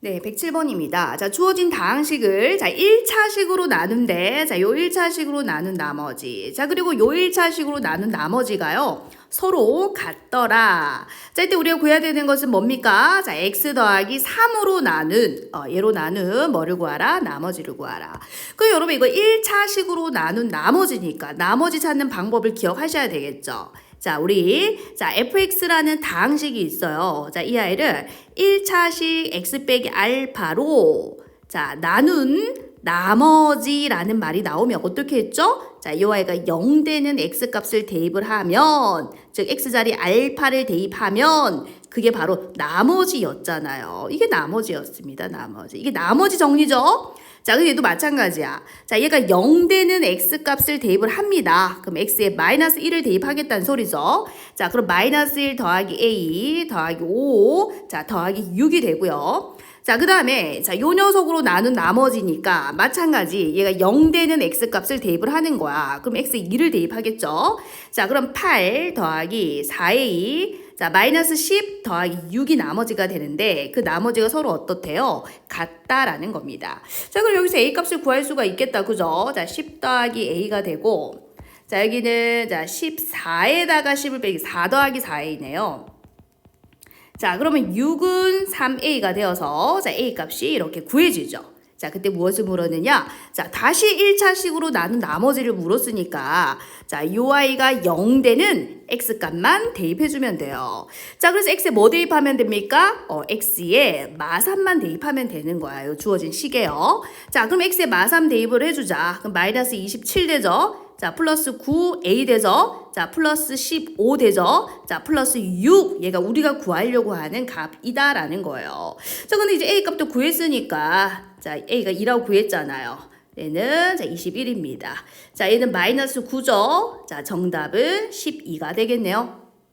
네, 107번입니다. 자, 주어진 다항식을 자, 1차식으로 나눈데 자, 요 1차식으로 나눈 나머지. 자, 그리고 요 1차식으로 나눈 나머지가요. 서로 같더라. 자, 이때 우리가 구해야 되는 것은 뭡니까? 자, x 더하기 3으로 나눈 어, 얘로 나눈 뭐를 구하라? 나머지를 구하라. 그 여러분 이거 1차식으로 나눈 나머지니까 나머지 찾는 방법을 기억하셔야 되겠죠. 자, 우리 자, fx라는 다항식이 있어요. 자, 이 아이를 1차식 x 빼기 알파로 자, 나눈 나머지라는 말이 나오면 어떻게 했죠? 자, 이 아이가 0 되는 x 값을 대입을 하면 즉 x 자리 알파를 대입하면 그게 바로 나머지였잖아요. 이게 나머지였습니다. 나머지. 이게 나머지 정리죠? 자, 얘도 마찬가지야. 자, 얘가 0 되는 x 값을 대입을 합니다. 그럼 x에 마이너스 1을 대입하겠다는 소리죠. 자, 그럼 마이너스 1 더하기 a 더하기 5, 자, 더하기 6이 되고요. 자, 그 다음에, 자, 요 녀석으로 나눈 나머지니까, 마찬가지, 얘가 0 되는 x 값을 대입을 하는 거야. 그럼 x에 2를 대입하겠죠? 자, 그럼 8 더하기 4a, 자, 마이너스 10 더하기 6이 나머지가 되는데, 그 나머지가 서로 어떻대요? 같다라는 겁니다. 자, 그럼 여기서 a 값을 구할 수가 있겠다. 그죠? 자, 10 더하기 a가 되고, 자, 여기는, 자, 14에다가 10을 빼기 4 더하기 4a네요. 자, 그러면 6은 3a가 되어서 자, a 값이 이렇게 구해지죠. 자, 그때 무엇을 물었느냐? 자, 다시 1차식으로 나눈 나머지를 물었으니까 자, 요 아이가 0 되는 x 값만 대입해 주면 돼요. 자, 그래서 x에 뭐 대입하면 됩니까? 어, x에 마삼만 대입하면 되는 거예요. 주어진 식에요. 자, 그럼 x에 마삼 대입을 해 주자. 그럼 마이너스 27 되죠? 자, 플러스 9a 되죠? 자, 플러스 15 되죠? 자, 플러스 6. 얘가 우리가 구하려고 하는 값이다라는 거예요. 자, 근데 이제 a 값도 구했으니까, 자, a가 2라고 구했잖아요. 얘는 자, 21입니다. 자, 얘는 마이너스 9죠? 자, 정답은 12가 되겠네요.